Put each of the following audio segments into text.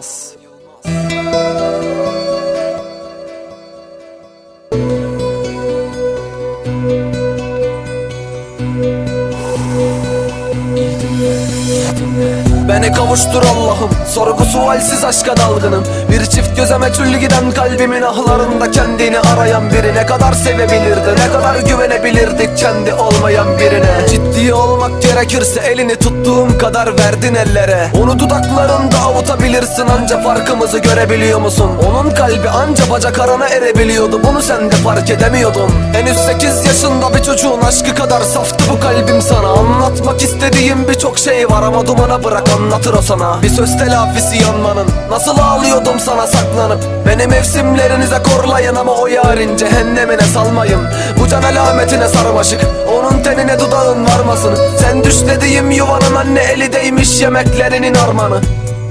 Yılmaz. Beni kavuştur Allah'ım Sorgu sualsiz aşka dalgınım Bir çift göze meçhullü giden kalbimin ahlarında kendini arayan biri Ne kadar sevebilirdi ne kadar kendi olmayan birine. Ciddi olmak gerekirse elini tuttuğum kadar verdin ellere. Onu dudaklarında avutabilirsin anca farkımızı görebiliyor musun? Onun kalbi anca bacak arana erebiliyordu Bunu sen de fark edemiyordun. Henüz 8 yaşında bir çocuğun aşkı kadar saftı bu kalbim sana. Anlatmak istediğim birçok şey var ama dumana bırak anlatır o sana. Bir söz telafisi yanmanın Nasıl ağlıyordum sana saklanıp. Beni mevsimlerinize korlayın ama o yarın cehennemine salmayın Bu can alametine sarmaşık Onun tenine dudağın varmasın. Sen düş dediğim yuvanın anne eli değmiş yemeklerinin armanı.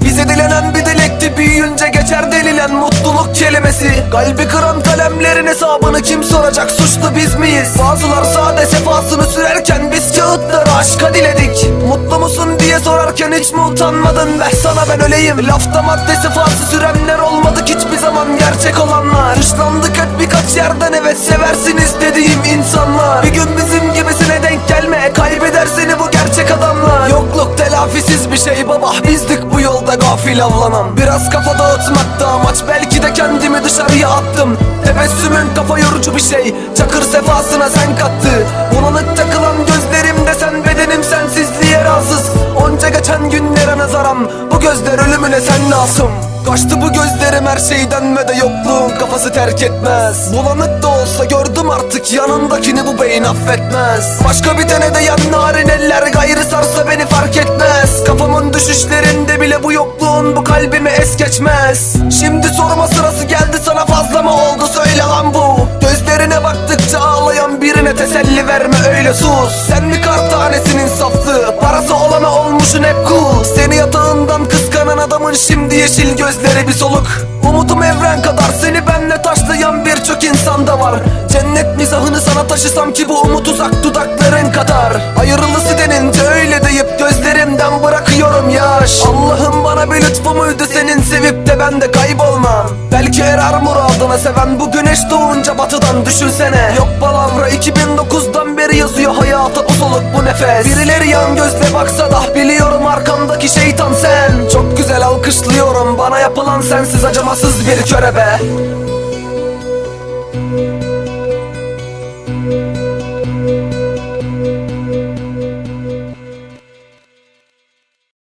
Bize dilenen bir dilekti büyüyünce geçer delilen mutluluk kelimesi. Kalbi kıran kalemlerin hesabını kim soracak? Suçlu biz miyiz? Bazılar sade sefasını sürerken biz kağıtları aşka diledik. Mutlu musun diye sorarken hiç mi utanmadın? Be sana ben öleyim. Lafta madde sefası sürenler olmadık hiçbir zaman gerçek olanlar. Dışlandık hep birkaç yerden evet seversiniz dediğim insanlar. Bir gün bizim gibisine denk gelme kaybeder seni bu gerçek adamlar. Yokluk telafisiz bir şey baba bizdik bu yolda gafil avlanan. Biraz kafa dağıtmakta amaç belki de kendimi dışarıya attım. Tebessümün kafa yorucu bir şey Çakır sefasına sen kattı. Bulanık takılan gözlerimde sen bedenim sensizliğe razız. Onca geçen günlere nazaram Bu gözler ölümüne sen nasım Kaçtı bu gözlerim her şeyden ve de yokluğun kafası terk etmez. Bulanık da olsa gördüm artık yanındakini bu beyin affetmez. Başka bir tane de yan narin eller gayrı sarsa beni fark etmez. Kafamın düşüşlerinde bile bu yokluğun bu kalbimi es geçmez. Şimdi sorma sırası geldi sana fazla mı oldu söyle lan bu. Gözlerine baktıkça ağlayan birine teselli verme öyle sus. Sen mi kar tanesinin parası olmuşsun hep cool. Seni yatağından kıskanan adamın şimdi yeşil gözleri bir soluk. Umudum evren kadar seni benle taşlayan birçok insanda var. Cennet mizahını sana taşısam ki bu umut uzak dudakların kadar. Ayrılısı bu muydu senin sevip de ben de kaybolmam. Belki erar muradına seven bu güneş doğunca batıdan düşünsene. Yok palavra 2009'dan beri yazıyor hayata bu soluk bu nefes. Birileri yan gözle baksa da biliyorum arkamdaki şeytan sen. Çok güzel alkışlıyorum bana yapılan sensiz acımasız bir körebe